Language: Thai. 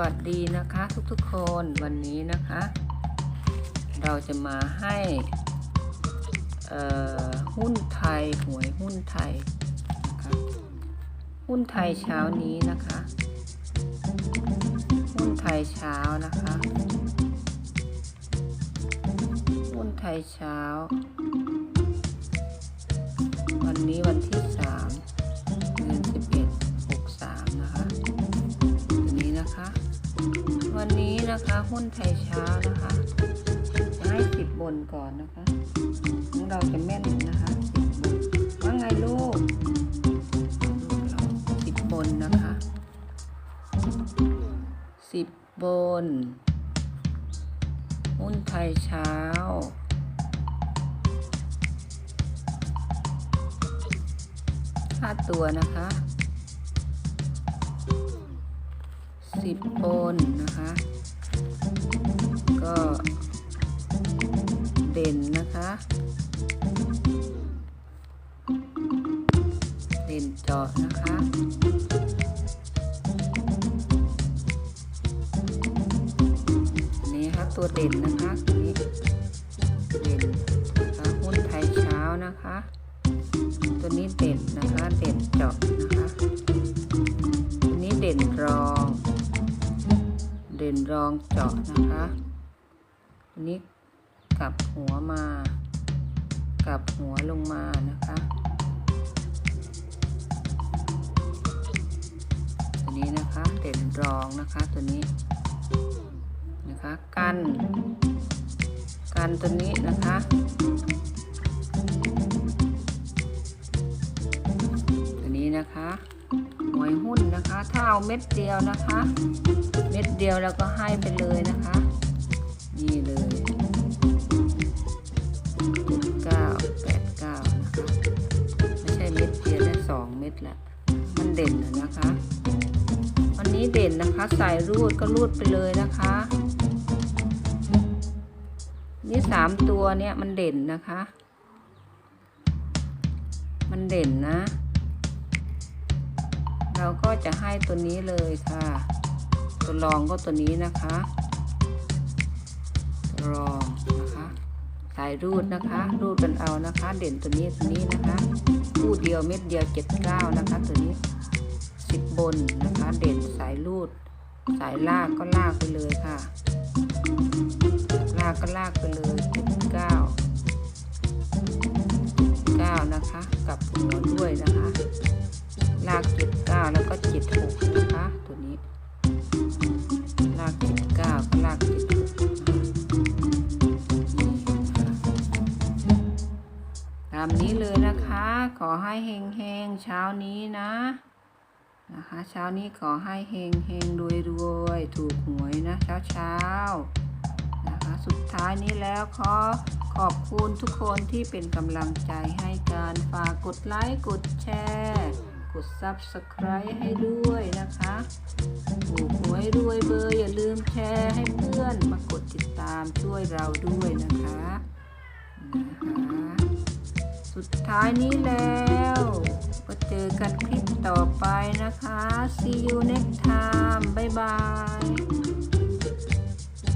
วัสดีนะคะทุกๆคนวันนี้นะคะ เราจะมาให้หุ้นไทยหวยหุ้นไทยนะคะหุ้นไทยเช้านี้นะคะ หุ้นไทยเช้านะคะ หุ้นไทยเช้า วันนี้นะคะหุ้นไทยเช้านะคะจะให้สิบบนก่อนนะคะของเราจะแม่นนะคะสิบบนว่าไงลูกสิบบนนะคะสิบบน หุ้นไทยเช้าห้าตัวนะคะ สิบบนนะคะ ก็เด่นนะคะ เด่นเจาะนะคะนนี้ค่ะตัวเด่นนะคะตัวนี้เด่นนะคะหุ้นไทยเช้านะคะ ตัวนี้เด่น องเจาะนะคะนี้กลับหัวมา กลับหัวลงมานะคะตัวนี้นะคะเด่นรองนะคะตัวนี้นะคะกันกันตัวนี้นะคะตัวนี้นะคะหวยหุ้นนะคะ ถ้าเอาเม็ดเดียวนะคะ เม็ด เดียวแล้วก็ให้ไปเลยนะคะ นี่เลยเจ็ดเก้าแปดเก้านะคะไม่ใช่เม็ดเดียวได้สองเม็ดละมันเด่นนะคะ วันนี้เด่นนะคะใส่รูดก็รูดไปเลยนะคะ นี่สามตัวเนี่ยมันเด่นนะคะ มันเด่นนะเราก็จะให้ตัวนี้เลยค่ะ ตัวรองก็ตัวนี้นะคะตัวรองนะคะสายรูดนะคะ รูดกันเอานะคะ เด่นตัวนี้ตัวนี้นะคะรูดเดียวเม็ดเดียวเจ็ดเก้านะคะ ตัวนี้สิบบนนะคะ เด่นสายรูด สายลากก็ลากไปเลยค่ะ ลากก็ลากไปเลยเจ็ดเก้าเก้านะคะ กับหัวด้วยนะคะามนี้เลยนะคะ ขอให้เฮงเฮงเช้านี้นะนะคะ เช้านี้ขอให้เฮงเฮงรวยรวยถูกหวยนะเช้าเช้าๆนะคะสุดท้ายนี้แล้วขอขอบคุณทุกคนที่เป็นกำลังใจให้การฝากกดไลค์กดแชร์กด Subscribe ให้ด้วยนะคะถูกหวยรวยเบอร์อย่าลืมแชร์ให้เพื่อนมากดติดตามช่วยเราด้วยนะคะนะคะ สุดท้ายนี้แล้วก็เจอกันคลิปต่อไปนะคะ see you next time บ๊ายบาย